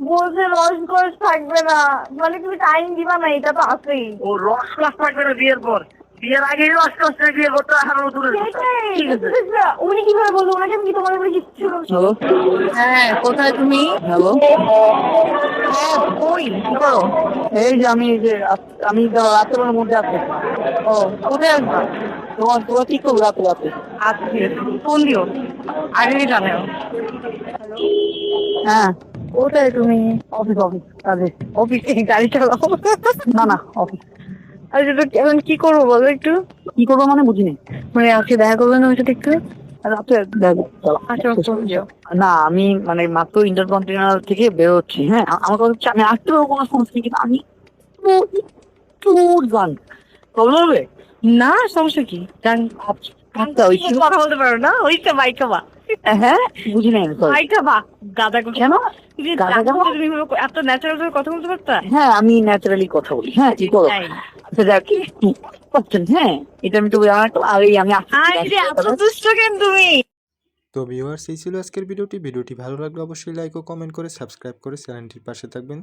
বলছে রস গস থাকবে না। মানে তুমি টাইম দিবা না এটা তো আছেই। ও রস ক্লাস থাকবে না বিয়ের পর। বিয়ের আগে রস ক্লাস বিয়ে করতে এখন দূরে ঠিক আছে। উনি কীভাবে বলব ওনাকে আমি কি তোমার উপরে কিচ্ছু হ্যালো? হ্যাঁ কোথায় তুমি? হ্যালো? হ্যাঁ কই? কি করো? এই যে আমি এই যে আমি রাতের মধ্যে আছি ও কোথায় আসবা? তোমার তোমার কি করব রাতে রাতে আজকে ফোন দিও। আগে জানাও। হ্যাঁ। কোথায় তুমি অফিস অফিস কাজে। অফিসে গাড়ি চালাও। না না অফিস আর যেটা এখন কি করব বলো একটু? কি করব মানে বুঝিনি। মানে আজকে দেখা করবেন ওর সাথে একটু রাতে। আচ্ছা না আমি মানে মাত্র ইন্টারকন্টিনেন্টাল থেকে বেরোচ্ছি হ্যাঁ? আমার কথা আমি আসতে পারব কোনো সমস্যা নেই কিন্তু আমি একটু গান প্রবলেম হবে? না সমস্যা কি? ওই কথা বলতে পারো না? ওইটা বাইকা বা হ্যাঁ বুঝি নাই sorry। গাদা কেন? এত ন্যাচারাল ভাবে কথা বলতে পারতা? হ্যাঁ আমি ন্যাচারালি কথা বলি। হ্যাঁ ঠিক করো আচ্ছা পাচ্ছেন হ্যাঁ এটা আমি তো আর এই আমি আসছি, আই এত দুষ্ট কেন তুমি? তো ভিউয়ার্স এই ছিল আজকের ভিডিওটি ভিডিওটি ভালো লাগলে অবশ্যই লাইক ও কমেন্ট করে সাবস্ক্রাইব করে চ্যানেলটির পাশে থাকবেন।